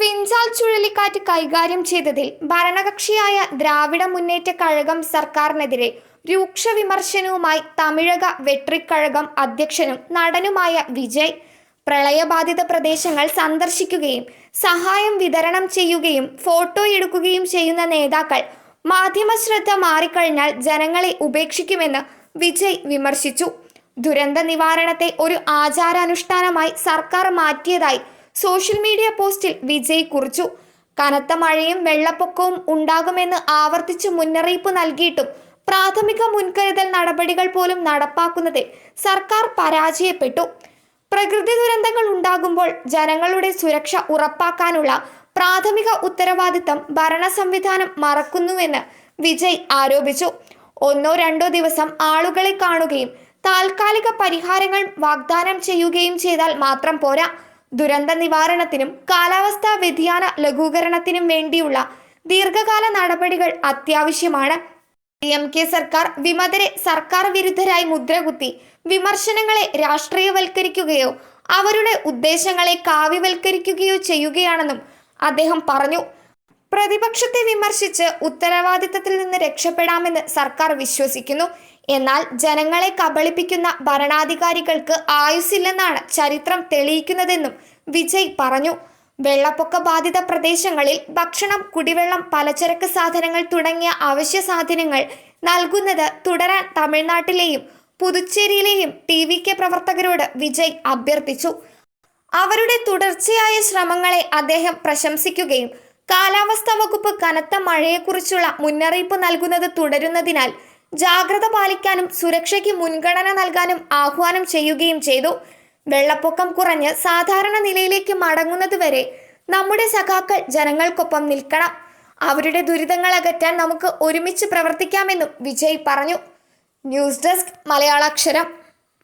ഫിൻസാൽ ചുഴലിക്കാറ്റ് കൈകാര്യം ചെയ്തതിൽ ഭരണകക്ഷിയായ ദ്രാവിഡ മുന്നേറ്റ കഴകം സർക്കാരിനെതിരെ രൂക്ഷ വിമർശനവുമായി തമിഴക വെട്രിക്കഴകം അധ്യക്ഷനും നടനുമായ വിജയ് പ്രളയബാധിത പ്രദേശങ്ങൾ സന്ദർശിക്കുകയും സഹായം വിതരണം ചെയ്യുകയും ഫോട്ടോ എടുക്കുകയും ചെയ്യുന്ന നേതാക്കൾ മാധ്യമ ശ്രദ്ധ മാറിക്കഴിഞ്ഞാൽ ജനങ്ങളെ ഉപേക്ഷിക്കുമെന്ന് വിജയ് വിമർശിച്ചു. ദുരന്ത നിവാരണത്തെ ഒരു ആചാരാനുഷ്ഠാനമായി സർക്കാർ മാറ്റിയതായി സോഷ്യൽ മീഡിയ പോസ്റ്റിൽ വിജയ് കുറിച്ചു. കനത്ത മഴയും വെള്ളപ്പൊക്കവും ഉണ്ടാകുമെന്ന് ആവർത്തിച്ച് മുന്നറിയിപ്പ് നൽകിയിട്ടും പ്രാഥമിക മുൻകരുതൽ നടപടികൾ പോലും നടപ്പാക്കുന്നതിൽ സർക്കാർ പരാജയപ്പെട്ടു. പ്രകൃതി ദുരന്തങ്ങൾ ഉണ്ടാകുമ്പോൾ ജനങ്ങളുടെ സുരക്ഷ ഉറപ്പാക്കാനുള്ള പ്രാഥമിക ഉത്തരവാദിത്തം ഭരണ സംവിധാനം മറക്കുന്നുവെന്ന് വിജയ് ആരോപിച്ചു. ഒന്നോ രണ്ടോ ദിവസം ആളുകളെ കാണുകയും താൽക്കാലിക പരിഹാരങ്ങൾ വാഗ്ദാനം ചെയ്യുകയും ചെയ്താൽ മാത്രം പോരാ. ദുരന്ത നിവാരണത്തിനും കാലാവസ്ഥാ വ്യതിയാന ലഘൂകരണത്തിനും വേണ്ടിയുള്ള ദീർഘകാല നടപടികൾ അത്യാവശ്യമാണ്. ഡി എം കെ സർക്കാർ വിമതരെ സർക്കാർ വിരുദ്ധരായി മുദ്രകുത്തി വിമർശനങ്ങളെ രാഷ്ട്രീയവൽക്കരിക്കുകയോ അവരുടെ ഉദ്ദേശങ്ങളെ കാവ്യവൽക്കരിക്കുകയോ ചെയ്യുകയാണെന്നും അദ്ദേഹം പറഞ്ഞു. പ്രതിപക്ഷത്തെ വിമർശിച്ച് ഉത്തരവാദിത്തത്തിൽ നിന്ന് രക്ഷപ്പെടാമെന്ന് സർക്കാർ വിശ്വസിക്കുന്നു. എന്നാൽ ജനങ്ങളെ കബളിപ്പിക്കുന്ന ഭരണാധികാരികൾക്ക് ആയുസ്സില്ലെന്നാണ് ചരിത്രം തെളിയിക്കുന്നതെന്നും വിജയ് പറഞ്ഞു. വെള്ളപ്പൊക്ക ബാധിത പ്രദേശങ്ങളിൽ ഭക്ഷണം കുടിവെള്ളം പലചരക്ക് സാധനങ്ങൾ തുടങ്ങിയ അവശ്യ സാധനങ്ങൾ നൽകുന്നത് തുടരാൻ തമിഴ്നാട്ടിലെയും പുതുച്ചേരിയിലെയും ടി വി കെ പ്രവർത്തകരോട് വിജയ് അഭ്യർത്ഥിച്ചു. അവരുടെ തുടർച്ചയായ ശ്രമങ്ങളെ അദ്ദേഹം പ്രശംസിക്കുകയും കാലാവസ്ഥാ വകുപ്പ് കനത്ത മഴയെക്കുറിച്ചുള്ള മുന്നറിയിപ്പ് നൽകുന്നത് തുടരുന്നതിനാൽ ജാഗ്രത പാലിക്കാനും സുരക്ഷയ്ക്ക് മുൻഗണന നൽകാനും ആഹ്വാനം ചെയ്യുകയും ചെയ്തു. വെള്ളപ്പൊക്കം കുറഞ്ഞ് സാധാരണ നിലയിലേക്ക് മടങ്ങുന്നതുവരെ നമ്മുടെ സഖാക്കൾ ജനങ്ങൾക്കൊപ്പം നിൽക്കണം. അവരുടെ ദുരിതങ്ങൾ അകറ്റാൻ നമുക്ക് ഒരുമിച്ച് പ്രവർത്തിക്കാമെന്നും വിജയ് പറഞ്ഞു. News desk Malayalaksharam.